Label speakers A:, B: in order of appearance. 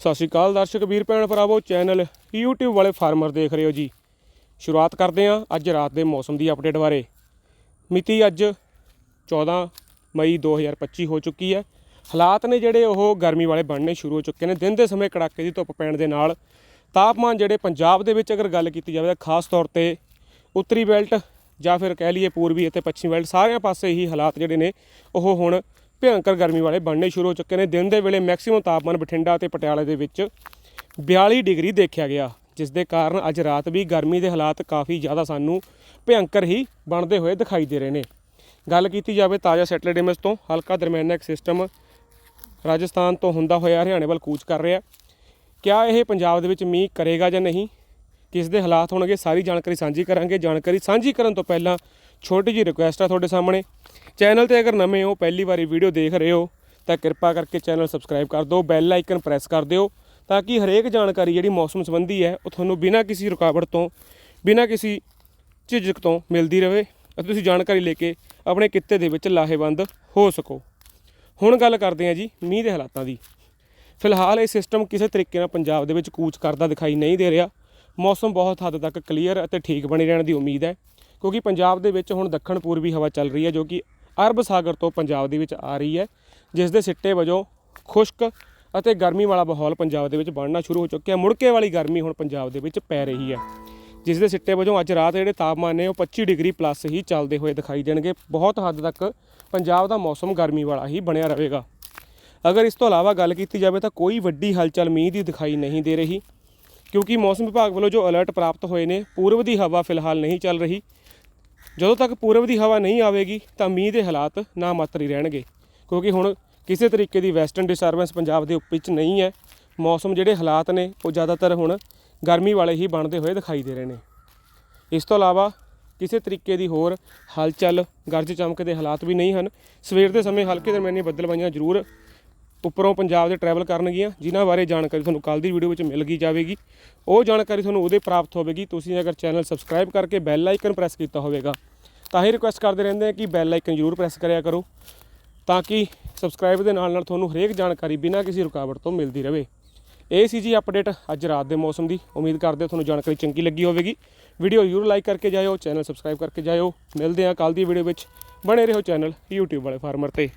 A: ਸਤਿ ਸ਼੍ਰੀ ਅਕਾਲ ਦਰਸ਼ਕ ਵੀਰ ਭੈਣ ਭਰਾਵੋ, ਚੈਨਲ YouTube ਵਾਲੇ ਫਾਰਮਰ ਦੇਖ ਰਹੇ ਹੋ ਜੀ। ਸ਼ੁਰੂਆਤ ਕਰਦੇ ਹਾਂ ਅੱਜ ਰਾਤ ਦੇ ਮੌਸਮ ਦੀ ਅਪਡੇਟ ਬਾਰੇ। ਮਿਤੀ ਅੱਜ 14 ਮਈ 2025 ਹੋ ਚੁੱਕੀ ਹੈ। ਹਾਲਾਤ ਨੇ ਜਿਹੜੇ ਉਹ ਗਰਮੀ ਵਾਲੇ ਬਣਨੇ ਸ਼ੁਰੂ ਹੋ ਚੁੱਕੇ ਨੇ। ਦਿਨ ਦੇ ਸਮੇਂ ਕੜਾਕੇ ਦੀ ਧੁੱਪ ਪੈਣ ਦੇ ਨਾਲ ਤਾਪਮਾਨ ਜਿਹੜੇ ਪੰਜਾਬ ਦੇ ਵਿੱਚ ਅਗਰ ਗੱਲ ਕੀਤੀ ਜਾਵੇ ਤਾਂ ਖਾਸ ਤੌਰ ਤੇ ਉੱਤਰੀ ਬੈਲਟ ਜਾਂ ਫਿਰ ਕਹਿ ਲਈਏ ਪੂਰਬੀ ਅਤੇ ਪੱਛਮੀ ਬੈਲਟ, ਸਾਰਿਆਂ ਪਾਸੇ ਹੀ ਹਾਲਾਤ ਜਿਹੜੇ ਨੇ, ਉਹ ਹੁਣ ਭਿਅੰਕਰ ਗਰਮੀ ਵਾਲੇ ਬਣਨੇ ਸ਼ੁਰੂ ਹੋ ਚੁੱਕੇ ਨੇ। ਦਿਨ ਦੇ ਵੇਲੇ ਮੈਕਸਿਮਮ ਤਾਪਮਾਨ ਬਠਿੰਡਾ ਤੇ ਪਟਿਆਲੇ ਦੇ ਵਿੱਚ 42 ਡਿਗਰੀ ਦੇਖਿਆ ਗਿਆ, ਜਿਸ ਦੇ ਕਾਰਨ ਅੱਜ ਰਾਤ ਵੀ ਗਰਮੀ ਦੇ ਹਾਲਾਤ ਕਾਫੀ ਜ਼ਿਆਦਾ ਸਾਨੂੰ ਭਿਅੰਕਰ ਹੀ ਬਣਦੇ ਹੋਏ ਦਿਖਾਈ ਦੇ ਰਹੇ ਨੇ। ਗੱਲ ਕੀਤੀ ਜਾਵੇ ਤਾਜ਼ਾ ਸੈਟਲਡ ਇਮੇਜ ਤੋਂ, ਹਲਕਾ ਦਰਮਿਆਨਾ ਇੱਕ ਸਿਸਟਮ ਰਾਜਸਥਾਨ ਤੋਂ ਹੁੰਦਾ ਹੋਇਆ, ਹਰਿਆਣੇ ਵੱਲ ਕੂਚ ਕਰ ਰਿਹਾ। ਕਿਆ ਇਹ ਪੰਜਾਬ ਦੇ ਵਿੱਚ ਮੀਂਹ ਕਰੇਗਾ ਜਾਂ ਨਹੀਂ? ਕਿਸ ਦੇ ਹਾਲਾਤ ਹੋਣਗੇ? ਸਾਰੀ ਜਾਣਕਾਰੀ ਸਾਂਝੀ ਕਰਾਂਗੇ। ਜਾਣਕਾਰੀ ਸਾਂਝੀ ਕਰਨ ਤੋਂ ਪਹਿਲਾਂ ਛੋਟੀ ਜਿਹੀ ਰਿਕੁਐਸਟ ਆ ਤੁਹਾਡੇ ਸਾਹਮਣੇ। ਚੈਨਲ ਤੇ ਅਗਰ ਨਵੇਂ ਹੋ, ਪਹਿਲੀ ਵਾਰੀ ਵੀਡੀਓ ਦੇਖ ਰਹੇ ਹੋ, ਤਾਂ ਕਿਰਪਾ ਕਰਕੇ ਚੈਨਲ ਸਬਸਕ੍ਰਾਈਬ ਕਰ ਦਿਓ, ਬੈਲ ਆਈਕਨ ਪ੍ਰੈਸ ਕਰ ਦਿਓ, ਤਾਂ ਕਿ ਹਰੇਕ ਜਾਣਕਾਰੀ ਜਿਹੜੀ ਮੌਸਮ ਸੰਬੰਧੀ ਹੈ, ਉਹ ਤੁਹਾਨੂੰ ਬਿਨਾਂ ਕਿਸੇ ਰੁਕਾਵਟ ਤੋਂ, ਬਿਨਾਂ ਕਿਸੇ ਝਿਜਕ ਤੋਂ ਮਿਲਦੀ ਰਹੇ ਅਤੇ ਤੁਸੀਂ ਜਾਣਕਾਰੀ ਲੈ ਕੇ ਆਪਣੇ ਕਿੱਤੇ ਦੇ ਵਿੱਚ ਲਾਹੇਵੰਦ ਹੋ ਸਕੋ। ਹੁਣ ਗੱਲ ਕਰਦੇ ਹਾਂ ਜੀ ਮੀਂਹ ਦੇ ਹਾਲਾਤਾਂ ਦੀ। ਫਿਲਹਾਲ ਇਹ ਸਿਸਟਮ ਕਿਸੇ ਤਰੀਕੇ ਨਾਲ ਪੰਜਾਬ ਦੇ ਵਿੱਚ ਕੂਚ ਕਰਦਾ ਦਿਖਾਈ ਨਹੀਂ ਦੇ ਰਿਹਾ। ਮੌਸਮ ਬਹੁਤ ਹੱਦ ਤੱਕ ਕਲੀਅਰ ਅਤੇ ਠੀਕ ਬਣੇ ਰਹਿਣ ਦੀ ਉਮੀਦ ਹੈ, ਕਿਉਂਕਿ ਪੰਜਾਬ ਦੇ ਵਿੱਚ ਹੁਣ ਦੱਖਣ ਪੂਰਬੀ ਹਵਾ ਚੱਲ ਰਹੀ ਹੈ, ਜੋ ਕਿ ਅਰਬ ਸਾਗਰ ਤੋਂ ਪੰਜਾਬ ਦੇ ਵਿੱਚ ਆ ਰਹੀ ਹੈ, ਜਿਸ ਦੇ ਸਿੱਟੇ ਵਜੋਂ ਖੁਸ਼ਕ ਅਤੇ ਗਰਮੀ ਵਾਲਾ ਮਾਹੌਲ ਪੰਜਾਬ ਦੇ ਵਿੱਚ ਬਣਨਾ ਸ਼ੁਰੂ ਹੋ ਚੁੱਕਿਆ। ਮੁੜਕੇ ਵਾਲੀ ਗਰਮੀ ਹੁਣ ਪੰਜਾਬ ਦੇ ਵਿੱਚ ਪੈ ਰਹੀ ਹੈ, ਜਿਸ ਦੇ ਸਿੱਟੇ ਵਜੋਂ ਅੱਜ ਰਾਤ ਜਿਹੜੇ ਤਾਪਮਾਨ ਨੇ ਉਹ 25 ਡਿਗਰੀ ਪਲੱਸ ਹੀ ਚੱਲਦੇ ਹੋਏ ਦਿਖਾਈ ਦੇਣਗੇ। ਬਹੁਤ ਹੱਦ ਤੱਕ ਪੰਜਾਬ ਦਾ ਮੌਸਮ ਗਰਮੀ ਵਾਲਾ ਹੀ ਬਣਿਆ ਰਹੇਗਾ। ਅਗਰ ਇਸ ਤੋਂ ਇਲਾਵਾ ਗੱਲ ਕੀਤੀ ਜਾਵੇ ਤਾਂ ਕੋਈ ਵੱਡੀ ਹਲਚਲ ਮੀਂਹ ਦੀ ਦਿਖਾਈ ਨਹੀਂ ਦੇ ਰਹੀ, ਕਿਉਂਕਿ ਮੌਸਮ ਵਿਭਾਗ ਵੱਲੋਂ ਜੋ ਅਲਰਟ ਪ੍ਰਾਪਤ ਹੋਏ ਨੇ, ਪੂਰਬ ਦੀ ਹਵਾ ਫਿਲਹਾਲ ਨਹੀਂ ਚੱਲ ਰਹੀ। ਜਦੋਂ ਤੱਕ ਪੂਰਬ ਦੀ ਹਵਾ ਨਹੀਂ ਆਵੇਗੀ, ਤਾਂ ਮੀਂਹ ਦੇ ਹਾਲਾਤ ਨਾ ਮਾਤਰ ਹੀ ਰਹਿਣਗੇ। ਕਿਉਂਕਿ ਹੁਣ ਕਿਸੇ ਤਰੀਕੇ ਦੀ ਵੈਸਟਰਨ ਡਿਸਟਰਬੈਂਸ ਪੰਜਾਬ ਦੇ ਉੱਪ ਵਿੱਚ ਨਹੀਂ ਹੈ। ਮੌਸਮ ਜਿਹੜੇ ਹਾਲਾਤ ਨੇ, ਉਹ ਜ਼ਿਆਦਾਤਰ ਹੁਣ ਗਰਮੀ ਵਾਲੇ ਹੀ ਬਣਦੇ ਹੋਏ ਦਿਖਾਈ ਦੇ ਰਹੇ ਨੇ। ਇਸ ਤੋਂ ਇਲਾਵਾ ਕਿਸੇ ਤਰੀਕੇ ਦੀ ਹੋਰ ਹਲਚਲ, ਗਰਜ ਚਮਕ ਦੇ ਹਾਲਾਤ ਵੀ ਨਹੀਂ ਹਨ। ਸਵੇਰ ਦੇ ਸਮੇਂ ਹਲਕੇ ਦਰਮਿਆਨੀ ਬੱਦਲਬਾਈਆਂ ਜ਼ਰੂਰ ਉੱਪਰੋਂ ਪੰਜਾਬ ਦੇ ਟਰੈਵਲ ਕਰਨਗੀਆਂ, ਜਿਨ੍ਹਾਂ ਬਾਰੇ ਜਾਣਕਾਰੀ ਤੁਹਾਨੂੰ ਕੱਲ ਦੀ ਵੀਡੀਓ ਵਿੱਚ ਮਿਲ ਗਈ ਜਾਵੇਗੀ। ਉਹ ਜਾਣਕਾਰੀ ਤੁਹਾਨੂੰ ਉਹਦੇ ਪ੍ਰਾਪਤ ਹੋਵੇਗੀ। ਤੁਸੀਂ ਅਗਰ ਚੈਨਲ ਸਬਸਕ੍ਰਾਈਬ ਕਰਕੇ ਬੈਲ ਆਈਕਨ ਪ੍ਰੈਸ ਕੀਤਾ ਹੋਵੇਗਾ। ਤਾਂ ਹੀ ਰਿਕੁਐਸਟ ਕਰਦੇ ਰਹਿੰਦੇ ਆ ਕਿ ਬੈਲ ਆਈਕਨ ਜ਼ਰੂਰ ਪ੍ਰੈਸ ਕਰਿਆ ਕਰੋ ਤਾਂ ਕਿ ਸਬਸਕ੍ਰਾਈਬ ਦੇ ਨਾਲ ਨਾਲ ਤੁਹਾਨੂੰ ਹਰੇਕ ਜਾਣਕਾਰੀ ਬਿਨਾਂ ਕਿਸੇ ਰੁਕਾਵਟ ਤੋਂ ਮਿਲਦੀ ਰਹੇ। ਇਹ ਸੀ ਜੀ ਅਪਡੇਟ ਅੱਜ ਰਾਤ ਦੇ ਮੌਸਮ ਦੀ। ਉਮੀਦ ਕਰਦੇ ਹਾਂ ਤੁਹਾਨੂੰ ਜਾਣਕਾਰੀ ਚੰਗੀ ਲੱਗੀ ਹੋਵੇਗੀ। ਵੀਡੀਓ ਜ਼ਰੂਰ ਲਾਈਕ ਕਰਕੇ ਜਾਇਓ ਚੈਨਲ ਸਬਸਕ੍ਰਾਈਬ ਕਰਕੇ ਜਾਇਓ। ਮਿਲਦੇ ਹਾਂ ਕੱਲ ਦੀ ਵੀਡੀਓ ਵਿੱਚ। ਬਣੇ ਰਹੋ ਚੈਨਲ YouTube ਵਾਲੇ ਫਾਰਮਰ ਤੇ।